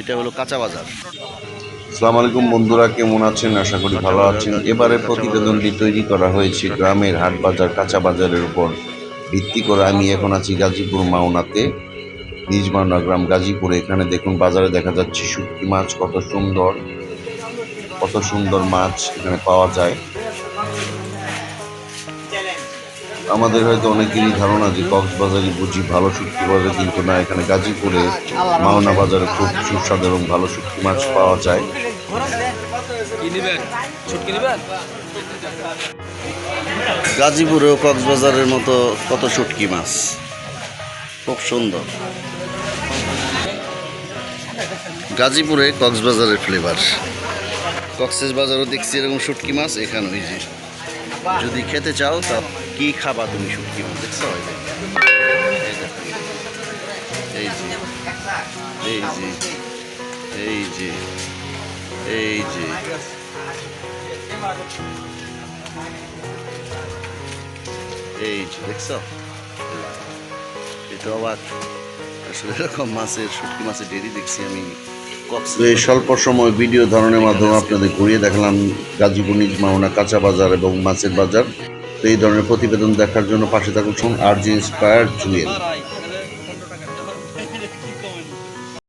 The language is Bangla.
এটা হলো কাঁচা বাজার। আসসালামু আলাইকুম বন্ধুরা, কেমন আছেন? আশা করি ভালো আছেন। এবারে প্রতিবেদনটি তৈরি করা হয়েছে গ্রামের হাট বাজার, কাঁচা বাজারের উপর। ভিত্তি করে আমি এখন আছি গাজীপুর মাওনাতে নিজ মাওনা গ্রাম গাজীপুরে। এখানে দেখুন, বাজারে দেখা যাচ্ছে শুটকি মাছ, কত সুন্দর কত সুন্দর মাছ এখানে পাওয়া যায়। আমাদের হয়তো অনেকেরই ধারণা যে কক্সবাজারই বুঝি ভালো শুটকি বাজার কিন্তু না এখানে গাজীপুরে মাওনা বাজারে খুব সুস্বাদু এবং ভালো শুটকি মাছ পাওয়া যায়। কি নিবেন? ছুটকি নিবেন? গাজীপুরে ও কক্সবাজারের মতো কত শুটকি মাছ? খুব সুন্দর। গাজীপুরে কক্সবাজারের ফ্লেভার কক্সেস বাজারও দেখছি এরকম শুটকি মাছ এখানে ওই যে যদি খেতে চাও, তা কি খাবা তুমি শুটকি? দেখছ? এই যে। এই যে। এই যে। এই যে। এই যে। এটা অবাক আসলে এরকম মাছের, শুটকি মাছের ডেরি দেখছি আমি। তো এই স্বল্প সময় ভিডিও ধারণের মাধ্যমে আপনাদের ঘুরিয়ে দেখালাম গাজীপুর নিজ মাওনা কাঁচা বাজার এবং মাছের বাজার। তো এই ধরনের প্রতিবেদন দেখার জন্য পাশে থাকুন আর জি ইন্সপায়ার জুয়েল।